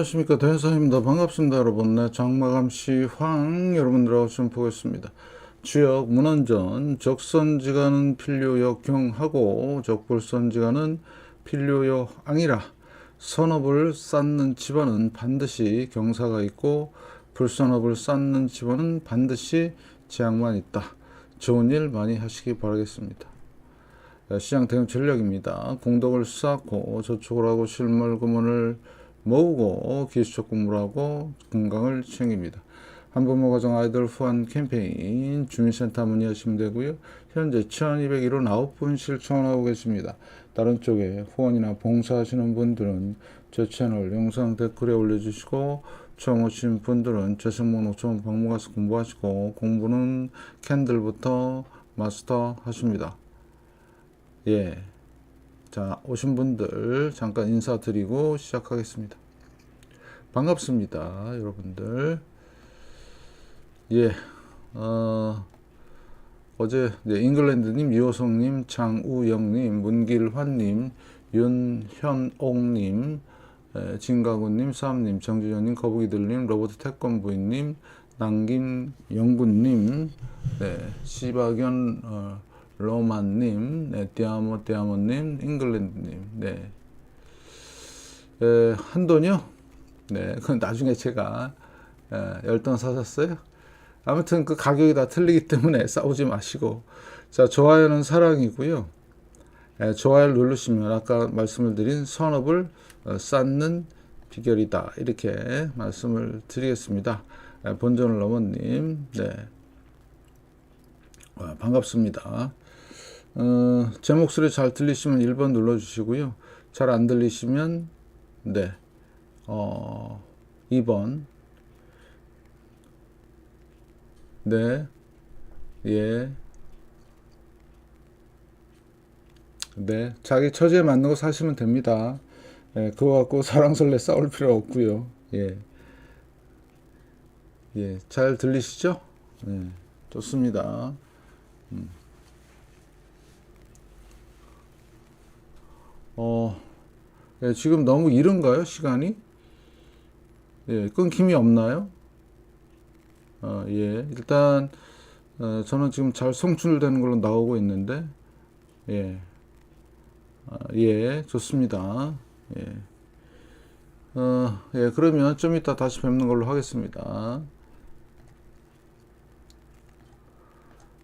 안녕하십니까. 대현사입니다. 반갑습니다 여러분. 네, 장마감시 황 여러분들하고 좀 보겠습니다. 주역 문안전 적선지가는 필요역 경하고 적불선지가는 필요역 앙이라. 선업을 쌓는 집안은 반드시 경사가 있고 불선업을 쌓는 집안은 반드시 재앙만 있다. 좋은 일 많이 하시기 바라겠습니다. 시장 대응 전략입니다. 공덕을 쌓고 저축을 하고 실물 금원을 모으고 기술적 공부를 하고 건강을 챙깁니다. 한부모 가정 아이들 후원 캠페인 주민센터 문의하시면 되고요. 현재 1201원 9분 실천하고 계십니다. 다른 쪽에 후원이나 봉사하시는 분들은 제 채널 영상 댓글에 올려주시고 처음 오신 분들은 재생목록 처음 방문 가서 공부하시고 공부는 캔들부터 마스터 하십니다. 예. 자, 오신 분들 잠깐 인사드리고 시작하겠습니다. 반갑습니다, 여러분들. 예. 어, 어제 네, 잉글랜드님, 유호성님, 장우영님, 문길환님, 윤현옥님, 에, 진가구님, 수암님, 정주현님, 거북이들님, 로버트 태권부인님, 남김 영군님, 네, 시박연 어, 로만님, 네, 디아모 디아모님, 잉글랜드님, 네, 에, 한돈이요? 네, 그건 나중에 제가 에, 열돈 사셨어요. 아무튼 그 가격이 다 틀리기 때문에 싸우지 마시고, 자 좋아요는 사랑이고요. 에, 좋아요를 누르시면 아까 말씀을 드린 선업을 어, 쌓는 비결이다 이렇게 말씀을 드리겠습니다. 에, 본전을 넘어님, 네. 와, 반갑습니다. 어, 제 목소리 잘 들리시면 1번 눌러주시고요. 잘 안 들리시면 네, 어, 2번 네, 예, 네, 자기 처지에 맞는 거 사시면 됩니다. 예, 그거 갖고 사랑설레 싸울 필요 없고요. 예, 예, 잘 들리시죠? 예, 좋습니다. 어, 예, 지금 너무 이른가요? 시간이? 예, 끊김이 없나요? 어, 예, 일단, 어, 저는 지금 잘 송출되는 걸로 나오고 있는데, 예, 아, 예, 좋습니다. 예, 어, 예, 그러면 좀 이따 다시 뵙는 걸로 하겠습니다.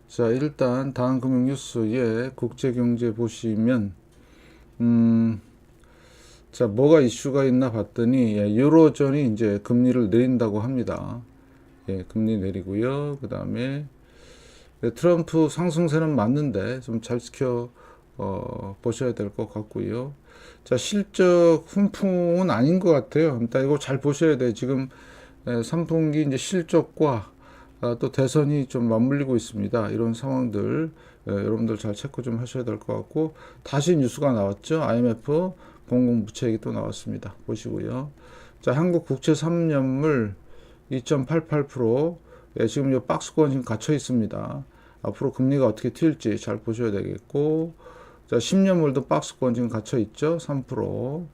자, 일단 다음 금융 뉴스에 국제경제 보시면, 음, 자, 뭐가 이슈가 있나 봤더니, 예, 유로존이 이제 금리를 내린다고 합니다. 예, 금리 내리고요. 그 다음에, 예, 트럼프 상승세는 맞는데, 좀 잘 지켜, 어, 보셔야 될 것 같고요. 자, 실적 훈풍은 아닌 것 같아요. 일단 이거 잘 보셔야 돼요. 지금, 예, 3분기 이제 실적과 아, 또 대선이 좀 맞물리고 있습니다. 이런 상황들 예, 여러분들 잘 체크 좀 하셔야 될 것 같고 다시 뉴스가 나왔죠. IMF 공공부채액이 또 나왔습니다. 보시고요. 자, 한국 국채 3년물 2.88% 예, 지금 이 박스권 지금 갇혀 있습니다. 앞으로 금리가 어떻게 튈지 잘 보셔야 되겠고 자, 10년물도 박스권 지금 갇혀 있죠. 3%.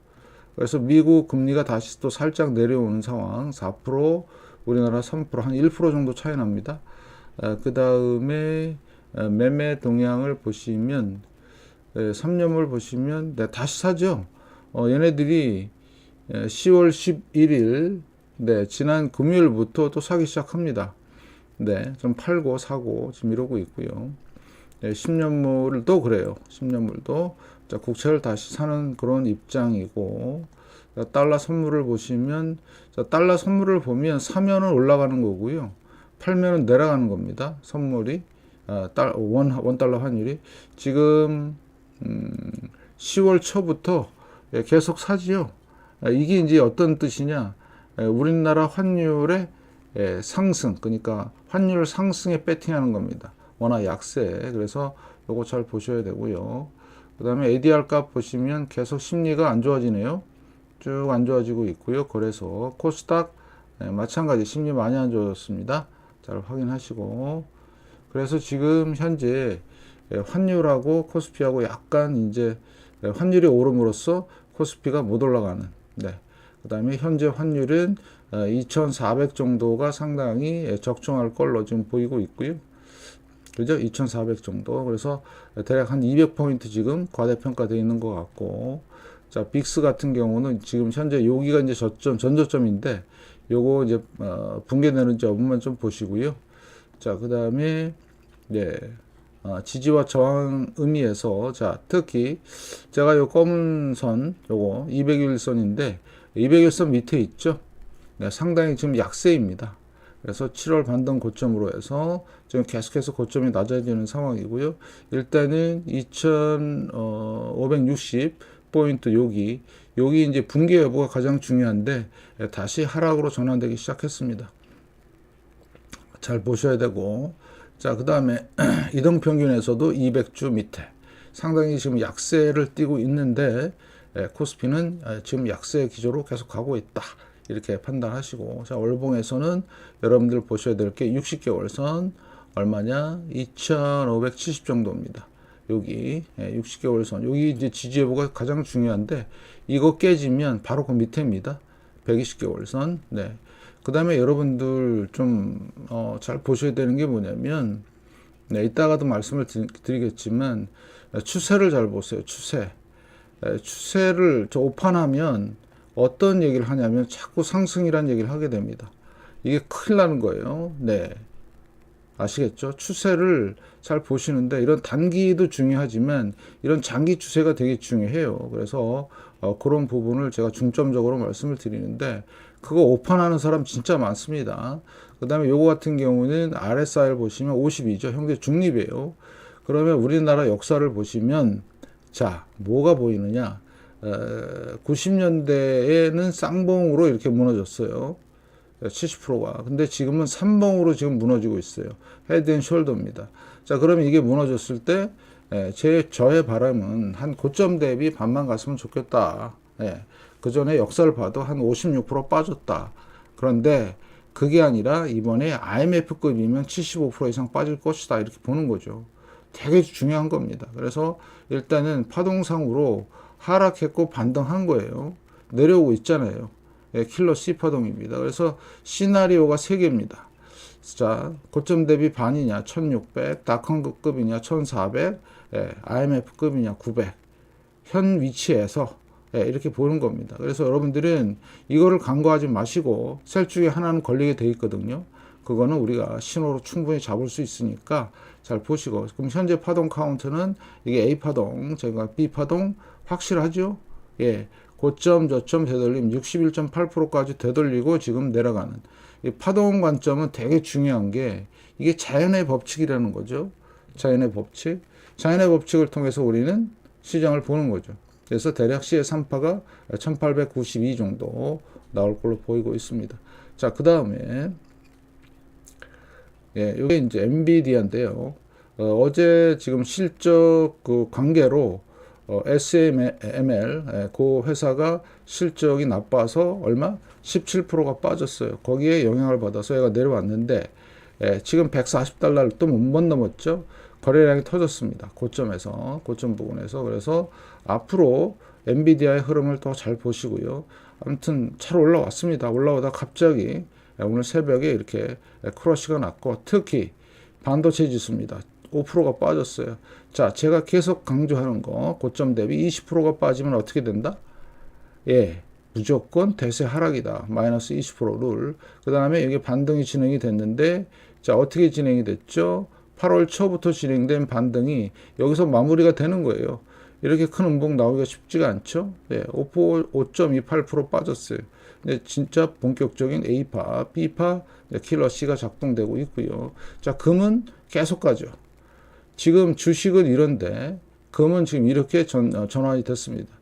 그래서 미국 금리가 다시 또 살짝 내려오는 상황 4% 우리나라 3%한 1% 정도 차이 납니다. 그 다음에 매매 동향을 보시면 3년물 보시면 네, 다시 사죠. 어, 얘네들이 10월 11일 네, 지난 금요일부터 또 사기 시작합니다. 네, 좀 팔고 사고 지금 이러고 있고요. 네, 10년물도 그래요. 10년물도 자, 국채를 다시 사는 그런 입장이고 달러 선물을 보시면 자, 달러 선물을 보면 사면은 올라가는 거고요. 팔면은 내려가는 겁니다. 선물이 아, 달, 원, 원 달러 환율이 지금 음, 10월 초부터 예, 계속 사지요. 아, 이게 이제 어떤 뜻이냐? 예, 우리나라 환율의 예, 상승, 그러니까 환율 상승에 배팅하는 겁니다. 워낙 약세. 그래서 요거 잘 보셔야 되고요. 그 다음에 ADR 값 보시면 계속 심리가 안 좋아지네요. 쭉 안 좋아지고 있고요. 그래서 코스닥 네, 마찬가지 심리 많이 안 좋아졌습니다. 잘 확인하시고 그래서 지금 현재 예, 환율하고 코스피하고 약간 이제 예, 환율이 오름으로써 코스피가 못 올라가는 네. 그 다음에 현재 환율은 2,400 정도가 상당히 적정할 걸로 지금 보이고 있고요. 그죠? 2,400 정도. 그래서 대략 한 200포인트 지금 과대평가되어 있는 것 같고, 자, 빅스 같은 경우는 지금 현재 여기가 이제 저점, 전저점인데, 요거 이제, 어, 붕괴되는지 여부만 좀 보시고요. 자, 그 다음에, 네. 아, 지지와 저항 의미에서, 자, 특히, 제가 요 검은 선, 요거 200일선인데, 200일선 밑에 있죠? 네, 상당히 지금 약세입니다. 그래서 7월 반등 고점으로 해서 지금 계속해서 고점이 낮아지는 상황이고요. 일단은 2,560 포인트 여기 여기 이제 붕괴 여부가 가장 중요한데 예, 다시 하락으로 전환되기 시작했습니다. 잘 보셔야 되고 자 그 다음에 이동 평균에서도 200주 밑에. 상당히 지금 약세를 띠고 있는데 예, 코스피는 예, 지금 약세 기조로 계속 가고 있다. 이렇게 판단하시고. 자 월봉에서는 여러분들 보셔야 될 게 60개월 선 얼마냐? 2570 정도입니다. 여기 60개월 선. 여기 이제 지지 여부가 가장 중요한데 이거 깨지면 바로 그 밑에입니다. 120개월 선. 네. 그 다음에 여러분들 좀 어, 잘 보셔야 되는 게 뭐냐면 네, 이따가도 말씀을 드리겠지만 추세를 잘 보세요 추세 추세를 저 오판하면 어떤 얘기를 하냐면 자꾸 상승이란 얘기를 하게 됩니다. 이게 큰일 나는 거예요. 네. 아시겠죠? 추세를 잘 보시는데 이런 단기도 중요하지만 이런 장기 추세가 되게 중요해요. 그래서 어, 그런 부분을 제가 중점적으로 말씀을 드리는데 그거 오판하는 사람 진짜 많습니다. 그 다음에 요거 같은 경우는 RSI를 보시면 52죠. 형제 중립이에요. 그러면 우리나라 역사를 보시면 자 뭐가 보이느냐 90년대에는 쌍봉으로 이렇게 무너졌어요. 70%가. 근데 지금은 3봉으로 지금 무너지고 있어요. 헤드 앤 숄더입니다. 자, 그러면 이게 무너졌을 때, 제, 저의 바람은 한 고점 대비 반만 갔으면 좋겠다. 예. 그 전에 역사를 봐도 한 56% 빠졌다. 그런데 그게 아니라 이번에 IMF급이면 75% 이상 빠질 것이다. 이렇게 보는 거죠. 되게 중요한 겁니다. 그래서 일단은 파동상으로 하락했고 반등한 거예요. 내려오고 있잖아요. 예, 킬러 C 파동입니다. 그래서 시나리오가 세 개입니다. 자, 고점 대비 반이냐 1600, 다컨급이냐 1400, 예, IMF급이냐 900. 현 위치에서 예, 이렇게 보는 겁니다. 그래서 여러분들은 이거를 간과하지 마시고 셀 중에 하나는 걸리게 돼 있거든요. 그거는 우리가 신호로 충분히 잡을 수 있으니까 잘 보시고 그럼 현재 파동 카운트는 이게 A 파동, 제가 B 파동 확실하죠? 예. 고점 저점 되돌림 61.8%까지 되돌리고 지금 내려가는 이 파동 관점은 되게 중요한 게 이게 자연의 법칙이라는 거죠. 자연의 법칙. 자연의 법칙을 통해서 우리는 시장을 보는 거죠. 그래서 대략 시의 3파가 1892 정도 나올 걸로 보이고 있습니다. 자, 그 다음에 예, 이게 이제 엔비디아인데요. 어, 제 지금 실적 그 관계로 어, SML 예, 그 회사가 실적이 나빠서 얼마 17%가 빠졌어요. 거기에 영향을 받아서 얘가 내려왔는데 예, 지금 140달러를 또 못 넘었죠. 거래량이 터졌습니다. 고점에서 고점 부분에서 그래서 앞으로 엔비디아의 흐름을 더 잘 보시고요. 아무튼 잘 올라왔습니다. 올라오다 갑자기 예, 오늘 새벽에 이렇게 크러쉬가 났고 특히 반도체 지수입니다. 5%가 빠졌어요. 자, 제가 계속 강조하는 거 고점 대비 20%가 빠지면 어떻게 된다? 예, 무조건 대세 하락이다. 마이너스 20% 룰. 그 다음에 여기 반등이 진행이 됐는데 자, 어떻게 진행이 됐죠? 8월 초부터 진행된 반등이 여기서 마무리가 되는 거예요. 이렇게 큰 음봉 나오기가 쉽지가 않죠. 네, 5.28% 빠졌어요. 네, 진짜 본격적인 A파, B파 네, 킬러 C가 작동되고 있고요. 자, 금은 계속 가죠. 지금 주식은 이런데 금은 지금 이렇게 전, 어, 전환이 됐습니다.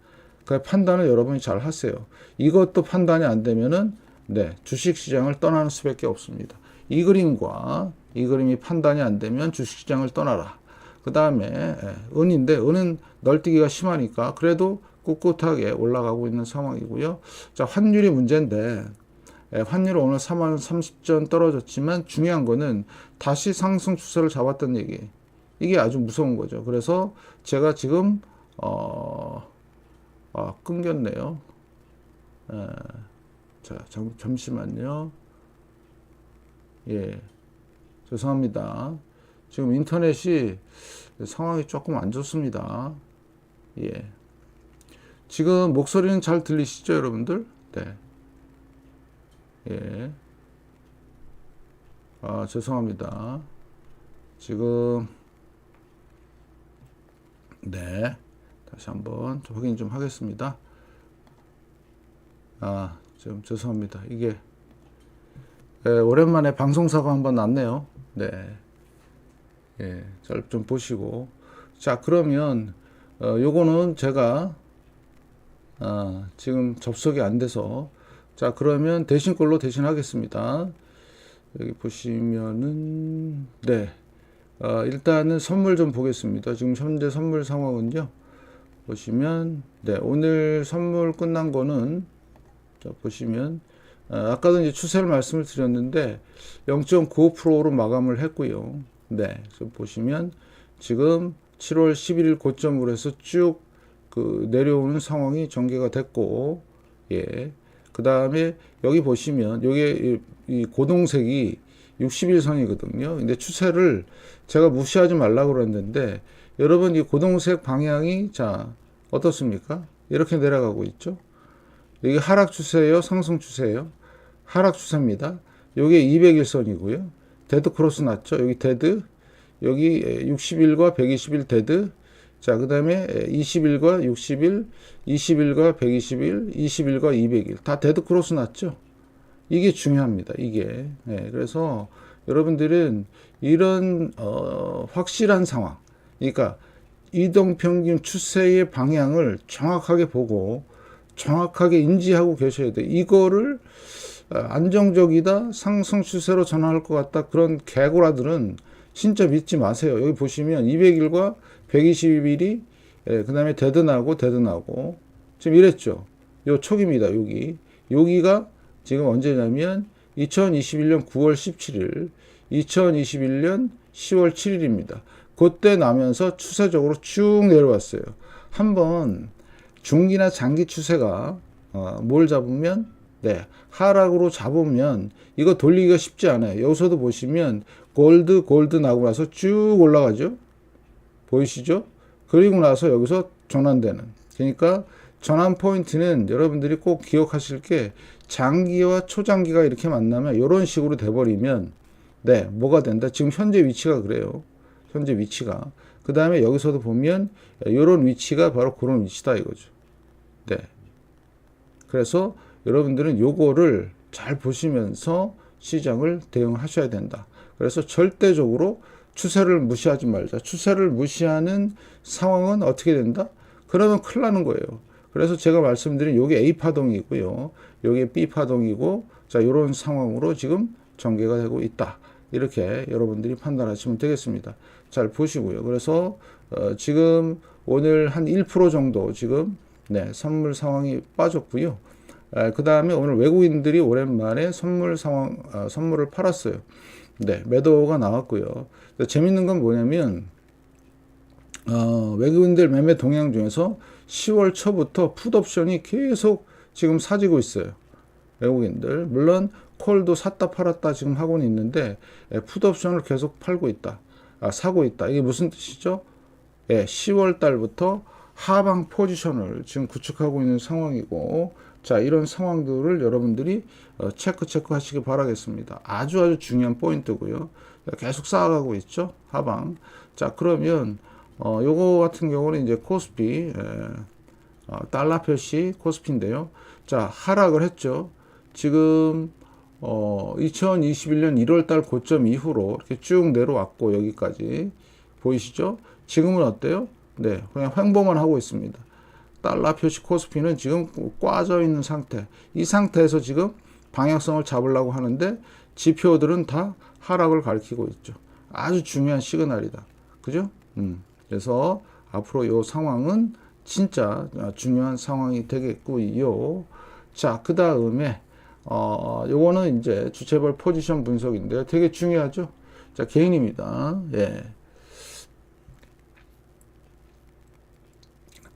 그 판단을 여러분이 잘 하세요. 이것도 판단이 안 되면은 네, 주식 시장을 떠나는 수밖에 없습니다. 이 그림과 이 그림이 판단이 안 되면 주식 시장을 떠나라. 그 다음에 예, 은인데 은은 널뛰기가 심하니까 그래도 꿋꿋하게 올라가고 있는 상황이고요. 자 환율이 문제인데 예, 환율은 오늘 3만 30전 떨어졌지만 중요한 거는 다시 상승 추세를 잡았던 얘기. 이게 아주 무서운 거죠. 그래서 제가 지금 어, 아, 끊겼네요. 에, 자, 잠, 잠시만요. 예, 죄송합니다. 지금 인터넷이 상황이 조금 안 좋습니다. 예. 지금 목소리는 잘 들리시죠, 여러분들? 네. 예. 아, 죄송합니다. 지금, 네. 다시 한번 좀 확인 좀 하겠습니다. 아, 좀 죄송합니다. 이게, 예, 오랜만에 방송사고 한번 났네요. 네. 예, 잘 좀 보시고. 자, 그러면, 어, 요거는 제가, 아, 지금 접속이 안 돼서, 자, 그러면 대신 걸로 대신하겠습니다. 여기 보시면은, 네. 어, 일단은 선물 좀 보겠습니다. 지금 현재 선물 상황은요. 보시면, 네. 오늘 선물 끝난 거는, 자, 보시면, 어, 아까도 이제 추세를 말씀을 드렸는데, 0.95%로 마감을 했고요. 네. 보시면, 지금 7월 11일 고점으로 해서 쭉 그 내려오는 상황이 전개가 됐고, 예. 그 다음에 여기 보시면, 요게 이, 이 고동색이 60일선이거든요. 근데 추세를 제가 무시하지 말라고 그랬는데, 여러분 이 고동색 방향이 자, 어떻습니까? 이렇게 내려가고 있죠. 이게 하락 추세예요? 상승 추세예요? 하락 추세입니다. 요게 200일선이고요. 데드 크로스 났죠? 여기 데드, 여기 60일과 120일 데드, 자, 그 다음에 20일과 60일, 20일과 120일, 20일과 200일. 다 데드 크로스 났죠? 이게 중요합니다. 이게. 네, 그래서 여러분들은 이런, 어, 확실한 상황. 그러니까 이동 평균 추세의 방향을 정확하게 보고 정확하게 인지하고 계셔야 돼. 이거를 어, 안정적이다, 상승 추세로 전환할 것 같다. 그런 개고라들은 진짜 믿지 마세요. 여기 보시면 200일과 120일이 예, 그 다음에 데드나고 데드나고 지금 이랬죠. 요 촉입니다. 여기 여기가 지금 언제냐면 2021년 9월 17일, 2021년 10월 7일입니다. 그때 나면서 추세적으로 쭉 내려왔어요. 한번 중기나 장기 추세가 어, 뭘 잡으면 네 하락으로 잡으면 이거 돌리기가 쉽지 않아요. 여기서도 보시면 골드 골드 나고 나서 쭉 올라가죠. 보이시죠? 그리고 나서 여기서 전환되는. 그러니까 전환 포인트는 여러분들이 꼭 기억하실 게 장기와 초장기가 이렇게 만나면 이런 식으로 돼버리면 네 뭐가 된다. 지금 현재 위치가 그래요. 현재 위치가. 그 다음에 여기서도 보면 이런 위치가 바로 그런 위치다 이거죠. 네. 그래서 여러분들은 요거를 잘 보시면서 시장을 대응하셔야 된다. 그래서 절대적으로 추세를 무시하지 말자. 추세를 무시하는 상황은 어떻게 된다? 그러면 큰일 나는 거예요. 그래서 제가 말씀드린 요게 A 파동이고요. 요게 B 파동이고 자, 요런 상황으로 지금 전개가 되고 있다. 이렇게 여러분들이 판단하시면 되겠습니다. 잘 보시고요. 그래서 어, 지금 오늘 한 1% 정도 지금 네, 선물 상황이 빠졌고요. 그 다음에 오늘 외국인들이 오랜만에 선물 상황, 아, 선물을 팔았어요. 네, 매도가 나왔고요. 재밌는 건 뭐냐면, 어, 외국인들 매매 동향 중에서 10월 초부터 풋옵션이 계속 지금 사지고 있어요. 외국인들. 물론 콜도 샀다 팔았다 지금 하고는 있는데, 예, 풋옵션을 계속 팔고 있다. 아, 사고 있다. 이게 무슨 뜻이죠? 예, 10월 달부터 하방 포지션을 지금 구축하고 있는 상황이고, 자, 이런 상황들을 여러분들이 어, 체크 체크 하시기 바라겠습니다. 아주 아주 중요한 포인트고요. 계속 쌓아가고 있죠. 하방. 자, 그러면 어, 요거 같은 경우는 이제 코스피 에, 어, 달러 표시 코스피인데요. 자, 하락을 했죠. 지금 어, 2021년 1월 달 고점 이후로 이렇게 쭉 내려왔고 여기까지 보이시죠? 지금은 어때요? 네, 그냥 횡보만 하고 있습니다. 달러 표시 코스피는 지금 꽈져 있는 상태. 이 상태에서 지금 방향성을 잡으려고 하는데 지표들은 다 하락을 가리키고 있죠. 아주 중요한 시그널이다. 그죠? 음. 그래서 앞으로 이 상황은 진짜 중요한 상황이 되겠고요. 자, 그 다음에 어, 요거는 이제 주체벌 포지션 분석인데요. 되게 중요하죠. 자, 개인입니다. 예.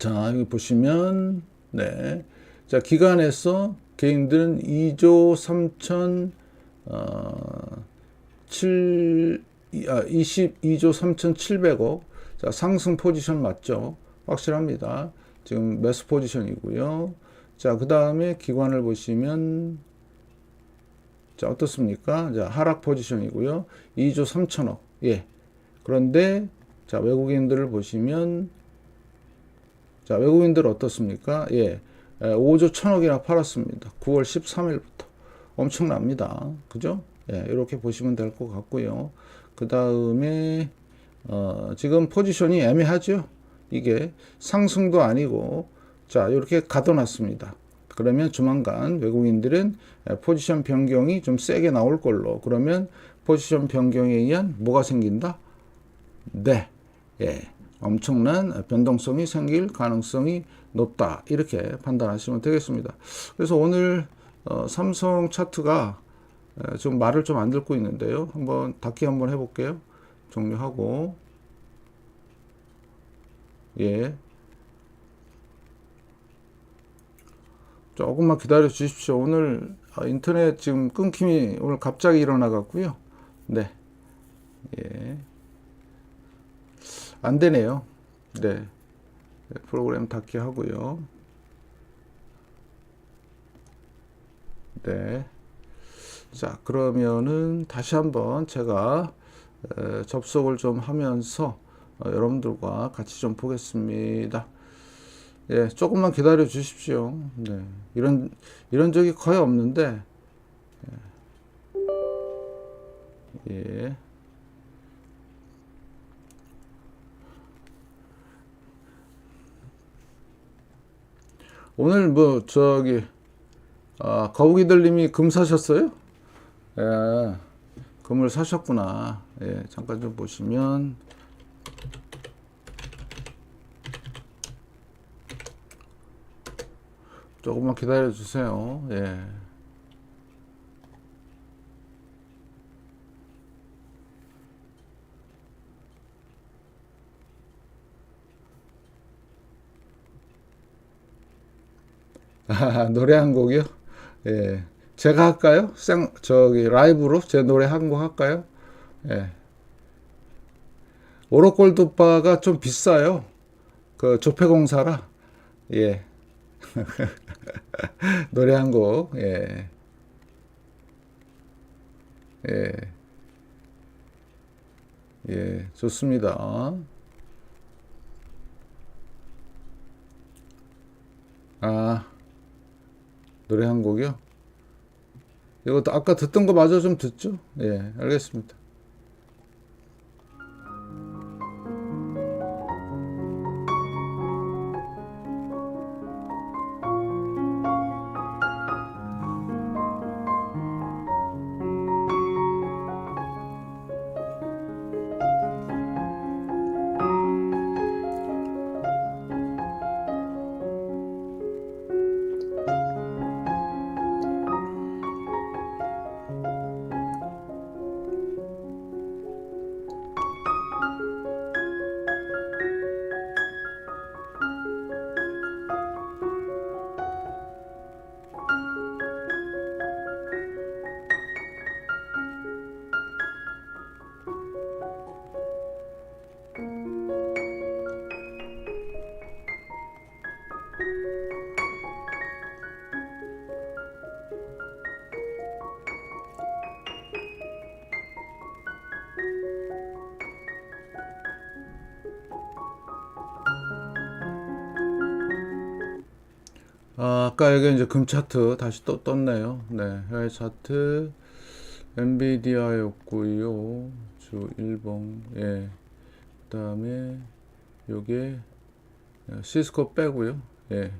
자, 여기 보시면, 네. 자, 기간에서 개인들은 2조 3천 어, 7 아, 22조 3,700억. 자, 상승 포지션 맞죠? 확실합니다. 지금 매수 포지션이고요. 자, 그 다음에 기관을 보시면 자, 어떻습니까? 자, 하락 포지션이고요. 2조 3천억. 예. 그런데 자, 외국인들을 보시면 자, 외국인들 어떻습니까? 예. 5조 1천억이나 팔았습니다. 9월 13일부터. 엄청납니다. 그죠? 예, 이렇게 보시면 될 것 같고요. 그 다음에 어, 지금 포지션이 애매하죠. 이게 상승도 아니고 자 이렇게 가둬놨습니다. 그러면 조만간 외국인들은 포지션 변경이 좀 세게 나올 걸로 그러면 포지션 변경에 의한 뭐가 생긴다? 네, 예, 엄청난 변동성이 생길 가능성이 높다 이렇게 판단하시면 되겠습니다. 그래서 오늘 어, 삼성 차트가 에, 좀 말을 좀 안 듣고 있는데요. 한번 닫기 한번 해볼게요. 종료하고 예 조금만 기다려 주십시오. 오늘 아, 인터넷 지금 끊김이 오늘 갑자기 일어나 갖고요. 네. 예. 안 되네요. 네. 프로그램 닫기 하고요. 네. 자, 그러면은 다시 한번 제가 에, 접속을 좀 하면서 어, 여러분들과 같이 좀 보겠습니다. 예, 조금만 기다려 주십시오. 네. 이런, 이런 적이 거의 없는데, 예. 오늘 뭐, 저기, 아, 거북이들님이 금 사셨어요? 예, 금을 사셨구나. 예, 잠깐 좀 보시면, 조금만 기다려 주세요. 예. 아, 노래 한 곡이요? 예. 제가 할까요? 생, 저기, 라이브로 제 노래 한 곡 할까요? 예. 오로골드바가 좀 비싸요. 그 조폐공사라. 예. 노래 한 곡, 예. 예. 예, 좋습니다. 아, 노래 한 곡이요? 이것도 아까 듣던 거 마저 좀 듣죠? 예, 알겠습니다. 아, 아까 여기 이제 금 차트 다시 또 떴네요. 네, 해외 차트 엔비디아였고요. 주 일봉 예. 그다음에 요게 시스코 빼고요. 예.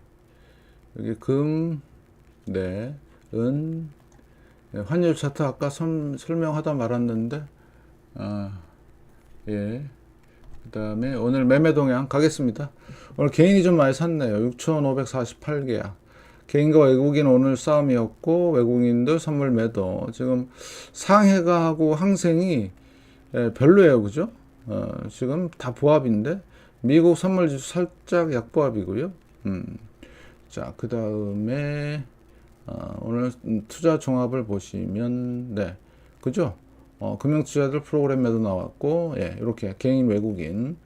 여기 금 네. 은 예, 환율 차트 아까 선, 설명하다 말았는데 아, 예. 그 다음에 오늘 매매 동향 가겠습니다. 오늘 개인이 좀 많이 샀네요. 6,548개야. 개인과 외국인 오늘 싸움이었고 외국인들 선물 매도. 지금 상해가 하고 항생이 예, 별로예요. 그죠? 어, 지금 다 보합인데 미국 선물지수 살짝 약보합이고요. 음. 자, 그 다음에 어, 오늘 투자 종합을 보시면 네. 그죠? 어, 금융투자들 프로그램에도 나왔고 예 이렇게 개인 외국인.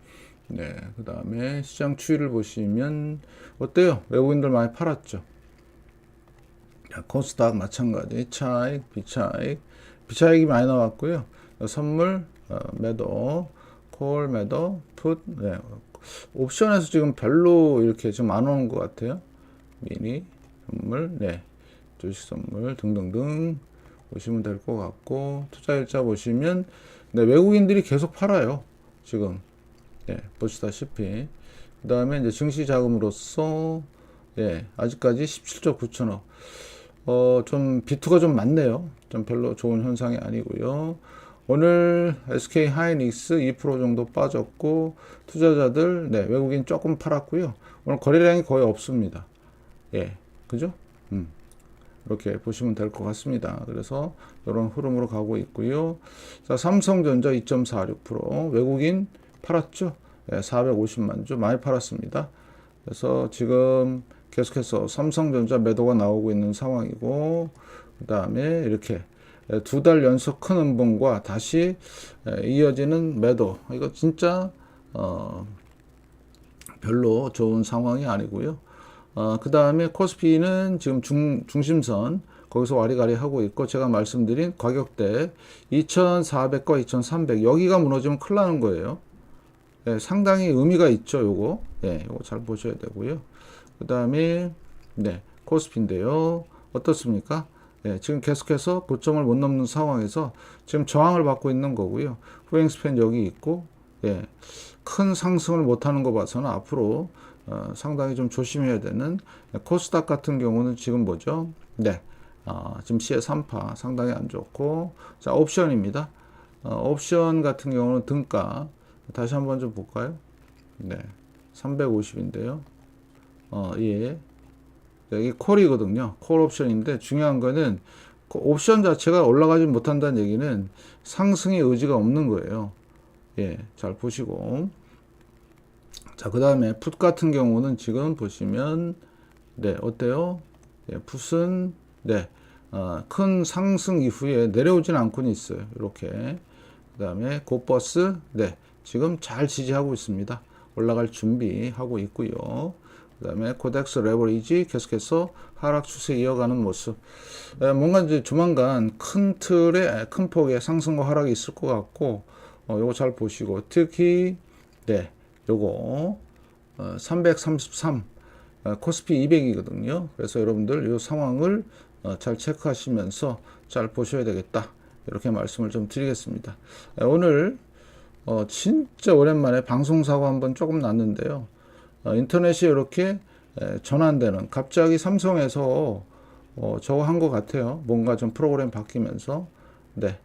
네. 그 다음에 시장 추이를 보시면 어때요? 외국인들 많이 팔았죠? 자, 코스닥 마찬가지. 차익 비차익. 비차익이 많이 나왔고요. 선물 어, 매도 콜 매도 풋 네. 옵션에서 지금 별로 이렇게 좀 안 오는 것 같아요. 미니 선물 네. 주식 선물 등등등 보시면 될 것 같고 투자 일자 보시면 네, 외국인들이 계속 팔아요. 지금. 네, 보시다시피. 그 다음에 이제 증시 자금으로서 예, 아직까지 17조 9천억. 어, 좀 비투가 좀 많네요. 좀 별로 좋은 현상이 아니고요 오늘 SK 하이닉스 2% 정도 빠졌고 투자자들 네, 외국인 조금 팔았고요 오늘 거래량이 거의 없습니다 예 그죠 음. 이렇게 보시면 될 것 같습니다. 그래서 이런 흐름으로 가고 있고요. 자, 삼성전자 2.46% 외국인 팔았죠? 네, 450만 주 많이 팔았습니다. 그래서 지금 계속해서 삼성전자 매도가 나오고 있는 상황이고 그 다음에 이렇게 두 달 연속 큰 음봉과 다시 이어지는 매도 이거 진짜 어 별로 좋은 상황이 아니고요. 어, 그 다음에 코스피는 지금 중, 중심선 거기서 와리가리 하고 있고 제가 말씀드린 가격대 2,400과 2,300 여기가 무너지면 큰일 나는 거예요. 예, 상당히 의미가 있죠, 요거. 예, 요거 잘 보셔야 되고요. 그 다음에 네, 코스피인데요. 어떻습니까? 예, 지금 계속해서 고점을 못 넘는 상황에서 지금 저항을 받고 있는 거고요. 후행 스팬 여기 있고, 예, 큰 상승을 못 하는 거 봐서는 앞으로 어, 상당히 좀 조심해야 되는 코스닥 같은 경우는 지금 뭐죠? 네. 어, 지금 시에 3파 상당히 안 좋고 자 옵션입니다. 어, 옵션 같은 경우는 등가 다시 한번 좀 볼까요? 네. 350인데요. 어, 예. 여기 콜이거든요. 콜 옵션인데 중요한 거는 그 옵션 자체가 올라가지 못한다는 얘기는 상승의 의지가 없는 거예요. 예, 잘 보시고. 자, 그 다음에 풋 같은 경우는 지금 보시면, 네, 어때요? 예, 풋은, 네, 어, 큰 상승 이후에 내려오진 않고는 있어요. 이렇게. 그 다음에 고버스, 네, 지금 잘 지지하고 있습니다. 올라갈 준비하고 있고요. 그 다음에 코덱스 레버리지 계속해서 하락 추세 이어가는 모습. 에, 뭔가 이제 조만간 큰 틀의 큰 폭의 상승과 하락이 있을 것 같고, 어, 요거 잘 보시고, 특히, 네, 요거 어, 333 어, 코스피 200이거든요. 그래서 여러분들 이 상황을 어, 잘 체크하시면서 잘 보셔야 되겠다. 이렇게 말씀을 좀 드리겠습니다. 에, 오늘 어, 진짜 오랜만에 방송사고 한번 조금 났는데요. 어, 인터넷이 이렇게 에, 전환되는 갑자기 삼성에서 어, 저거 한 것 같아요. 뭔가 좀 프로그램 바뀌면서 네,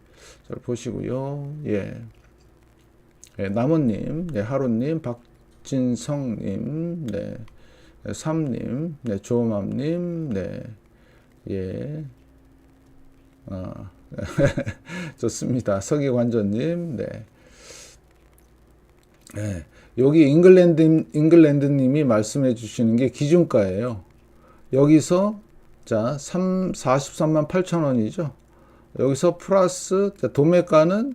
잘 보시고요. 예. 네, 남원님, 네, 하루님, 박진성님, 네, 삼님, 네, 조맘님, 네, 예, 아, 좋습니다. 서기관전님, 네. 네, 여기 잉글랜드, 잉글랜드님이 말씀해 주시는 게 기준가예요. 여기서, 자, 3, 43만 8천 원이죠. 여기서 플러스, 도매가는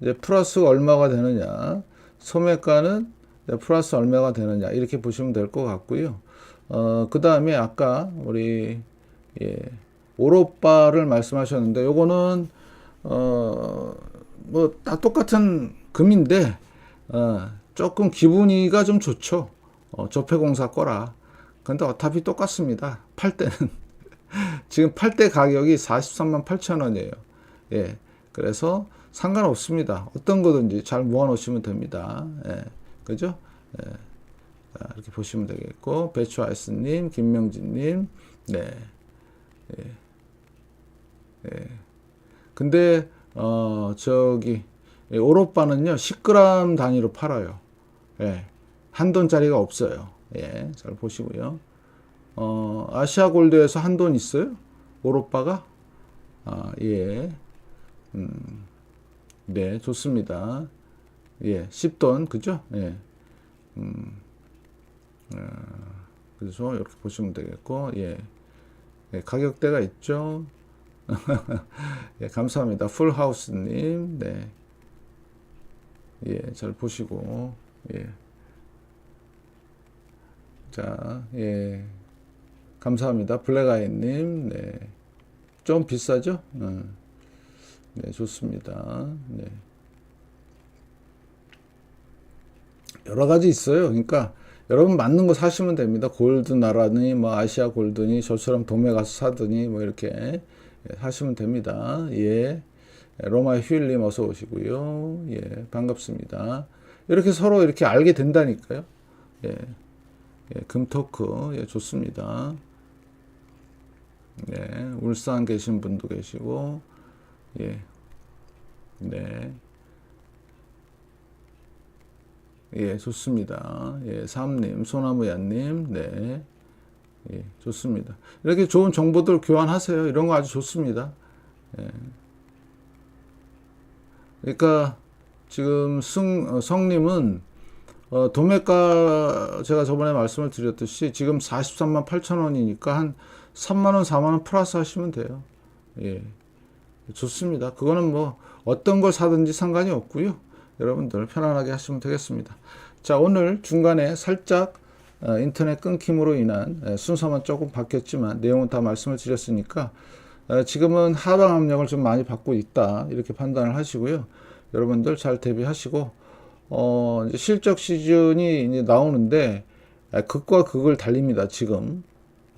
이제 플러스가 얼마가 되느냐, 소매가는 플러스 얼마가 되느냐 이렇게 보시면 될 것 같고요. 어, 그 다음에 아까 우리 예, 오로바를 말씀하셨는데 요거는 어, 뭐 다 똑같은 금인데 어, 조금 기분이가 좀 좋죠. 어, 접해공사 거라. 근데 어차피 똑같습니다. 팔 때는 지금 팔 때 가격이 43만 8천 원이에요. 예. 그래서 상관없습니다. 어떤 거든지 잘 모아놓으시면 됩니다. 예, 그죠? 예. 자, 이렇게 보시면 되겠고, 배추아이스님, 김명진님, 네. 예. 예. 근데, 어, 저기, 예, 오로바는요, 10g 단위로 팔아요. 예. 한 돈짜리가 없어요. 예, 잘 보시고요. 어, 아시아 골드에서 한 돈 있어요? 오로바가? 아, 예. 음. 네, 좋습니다. 예, 10돈, 그죠? 예. 음, 어, 그래서 이렇게 보시면 되겠고, 예. 예, 가격대가 있죠. 예, 감사합니다. 풀하우스님, 네. 예, 잘 보시고, 예. 자, 예. 감사합니다. 블랙아이님, 네. 좀 비싸죠? 어. 네, 좋습니다. 네. 여러 가지 있어요. 그러니까 여러분 맞는 거 사시면 됩니다. 골드 나라니 뭐 아시아 골드니 저처럼 도매 가서 사더니 뭐 이렇게 예, 사시면 됩니다. 예. 로마 휴일님 어서 오시고요. 예, 반갑습니다. 이렇게 서로 이렇게 알게 된다니까요. 예. 예, 금토크 예, 좋습니다. 네, 울산 계신 분도 계시고, 예, 네, 예, 좋습니다. 예, 삼님, 소나무야님, 네, 예, 좋습니다. 이렇게 좋은 정보들 교환하세요. 이런 거 아주 좋습니다. 예. 그러니까 지금 승, 어, 성님은 어, 도매가 제가 저번에 말씀을 드렸듯이 지금 43만 8천 원이니까 한 3만 원, 4만 원 플러스 하시면 돼요. 예. 좋습니다. 그거는 뭐 어떤 걸 사든지 상관이 없고요. 여러분들 편안하게 하시면 되겠습니다. 자, 오늘 중간에 살짝 어, 인터넷 끊김으로 인한 에, 순서만 조금 바뀌었지만 내용은 다 말씀을 드렸으니까 어, 지금은 하방 압력을 좀 많이 받고 있다 이렇게 판단을 하시고요. 여러분들 잘 대비하시고 어, 실적 시즌이 이제 나오는데 에, 극과 극을 달립니다. 지금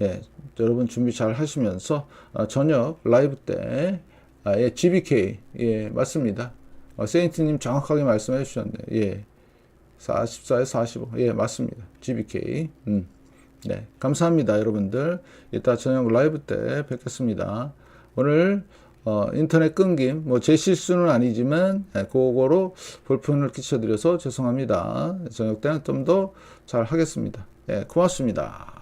예, 여러분 준비 잘 하시면서 어, 저녁 라이브 때 아, 예, GBK 예 맞습니다. 어, 세인트님 정확하게 말씀해 주셨네. 예, 44에 45. 예 맞습니다. GBK. 음. 네 감사합니다 여러분들. 이따 저녁 라이브 때 뵙겠습니다. 오늘 어, 인터넷 끊김 뭐 제 실수는 아니지만 예, 그거로 불편을 끼쳐드려서 죄송합니다. 저녁 때는 좀 더 잘 하겠습니다. 예 고맙습니다.